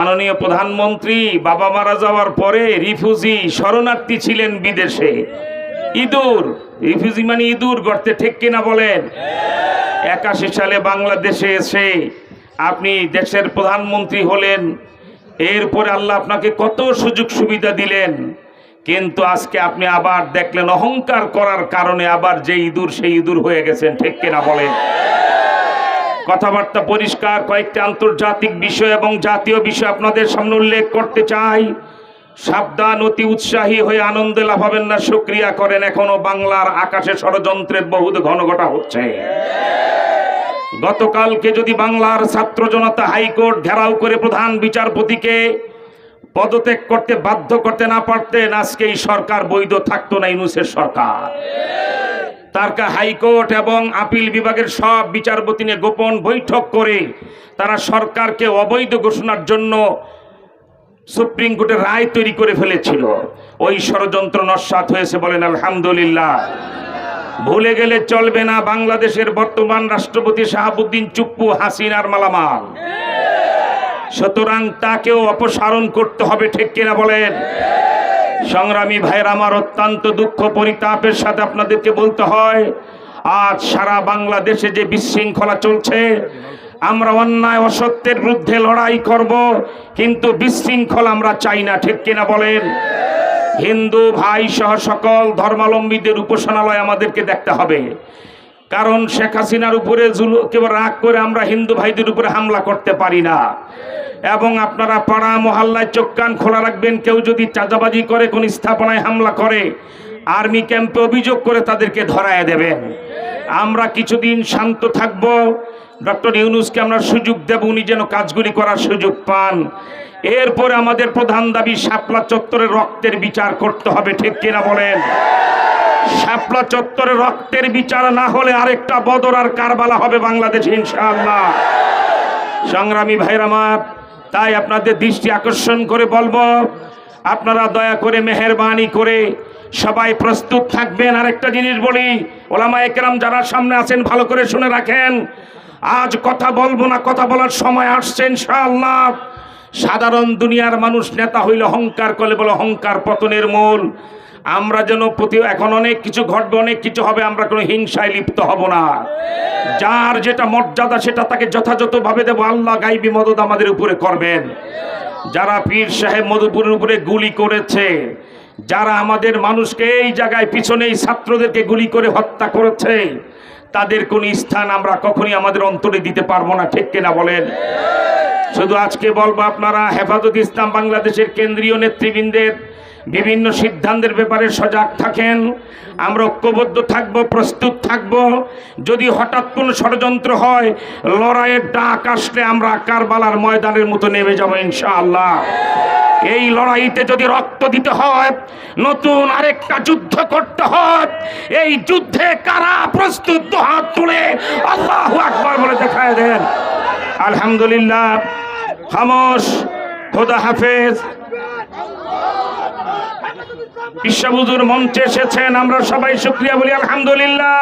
মাননীয় প্রধানমন্ত্রী, বাবা মারা যাওয়ার পরে রিফিউজি শরণার্থী ছিলেন বিদেশে। ইঁদুর, রিফিউজি মানে ইঁদুর গর্তে ঠিক কিনা বলেন? একাশি সালে বাংলাদেশে এসে আপনি দেশের প্রধানমন্ত্রী হলেন, এরপরে আল্লাহ আপনাকে কত সুযোগ সুবিধা দিলেন, কিন্তু আজকে আপনি আবার দেখলেন অহংকার করার কারণে আবার যে ইঁদুর, সেই ইঁদুর হয়ে গেছেন, ঠিক কিনা বলেন? কথাবার্তা পরিষ্কার, কয়েকটি আন্তর্জাতিক বিষয় এবং জাতীয় বিষয় আপনাদের সামনে উল্লেখ করতে চাই। সাবধান, অতি উৎসাহী হয়ে আনন্দে লাভ হবেন না, সক্রিয়া করেন। এখনও বাংলার আকাশে ষড়যন্ত্রের বহুত ঘনঘটা হচ্ছে। গতকালকে যদি বাংলার ছাত্র জনতা হাইকোর্ট ঘেরাও করে প্রধান বিচারপতিকে পদত্যাগ করতে বাধ্য করতে না পারতেন, আজকে এই সরকার বৈধ থাকতো না, ইউনুসের সরকার। তারকা হাইকোর্ট এবং আপিল বিভাগের সব বিচারপতি নিয়ে গোপন বৈঠক করে তারা সরকারকে অবৈধ ঘোষণার জন্য সুপ্রিম কোর্টের রায় তৈরি করে ফেলেছিল। ওই ষড়যন্ত্র নস্বাত হয়েছে বলেন আলহামদুলিল্লাহ। ভুলে গেলে চলবে না বাংলাদেশের বর্তমান রাষ্ট্রপতি শাহাবুদ্দিন চুপ্পু হাসিনার মালামাল। সুতরাং তাকেও অপসারণ করতে হবে, ঠিক কিনা বলেন? সংগ্রামী ভাইয়ের আমার অত্যন্ত দুঃখ পরিতাপের সাথে আপনাদেরকে বলতে হয়, আজ সারা বাংলাদেশে যে বিশৃঙ্খলা চলছে, আমরা অন্যায় অসত্যের বিরুদ্ধে লড়াই করব, কিন্তু বিশৃঙ্খলা আমরা চাই না, ঠিক কিনা বলেন? হিন্দু ভাই সহ সকল ধর্মাবলম্বীদের উপাসনালয় আমাদেরকে দেখতে হবে। কারণ শেখ হাসিনার উপরে কেবল রাগ করে আমরা হিন্দু ভাইদের উপরে হামলা করতে পারি না। এবং আপনারা পাড়া, মহল্লায় চোখ কান খোলা রাখবেন, কেউ যদি চাঁদাবাজি করে, কোন স্থাপনায় হামলা করে, আর্মি ক্যাম্পে অভিযোগ করে তাদেরকে ধরায় দেবেন। আমরা কিছুদিন শান্ত থাকব। ডক্টর ইউনুসকে আমরা সুযোগ দেব, উনি যেন কাজগুলি করার সুযোগ পান। এরপরে আমাদের প্রধান দাবি, শাপলা চত্বরে রক্তের বিচার করতে হবে, ঠিক কিনা বলেন? শাপলা চত্বরে রক্তের বিচার না হলে আরেকটা বদর আর কারবালা হবে বাংলাদেশ, ইনশাআল্লাহ। সংগ্রামী ভাইর আমার তাই আপনাদের দৃষ্টি আকর্ষণ করে বলব, আপনারা দয়া করে মেহরবানি করে সবাই প্রস্তুত থাকবেন। আর একটা জিনিস বলি, ওলামা একরাম যারা সামনে আছেন, ভালো করে শুনে রাখেন, আজ কথা বলব না, কথা বলার সময় আসছে ইনশাআল্লাহ। সাধারণ দুনিয়ার মানুষ নেতা হইল অহংকার করলে বলে অহংকার পতনের মূল। আমরা যেন প্রতি এখন অনেক কিছু ঘটবে, অনেক কিছু হবে, আমরা কোনো হিংসায় লিপ্ত হব না। যার যেটা মর্যাদা, সেটা তাকে যথাযথভাবে দেবো। আল্লাহ গাইবি মদত আমাদের উপরে করবেন। যারা পীর সাহেব মধুপুরের উপরে গুলি করেছে, যারা আমাদের মানুষকে এই জায়গায় পিছনে এই ছাত্রদেরকে গুলি করে হত্যা করেছে, তাদের কোন স্থান আমরা কখনই আমাদের অন্তরে দিতে পারব না, ঠিক কিনা বলেন? শুধু আজকে বলব আপনারা, হেফাজত ইসলাম বাংলাদেশের কেন্দ্রীয় নেতৃবৃন্দের বিভিন্ন সিদ্ধান্তের ব্যাপারে সজাগ থাকেন। আমরা ঐক্যবদ্ধ থাকব, প্রস্তুত থাকব। যদি হঠাৎ কোনো ষড়যন্ত্র হয়, লড়াইয়ের ডাক আসলে আমরা কারবালার ময়দানের মতো নেমে যাব ইনশাআল্লাহ। এই লড়াইতে যদি রক্ত দিতে হয়, নতুন আরেকটা যুদ্ধ করতে হয়, এই যুদ্ধে কারা প্রস্তুত হাত তুলে আল্লাহ আকবার বলে দেখায় দেন। আলহামদুলিল্লাহ। খামোশ। খোদা হাফেজ। বিশ্ববুজুর মঞ্চে এসেছেন আমরা সবাই শুক্রিয়া বলি আলহামদুলিল্লাহ।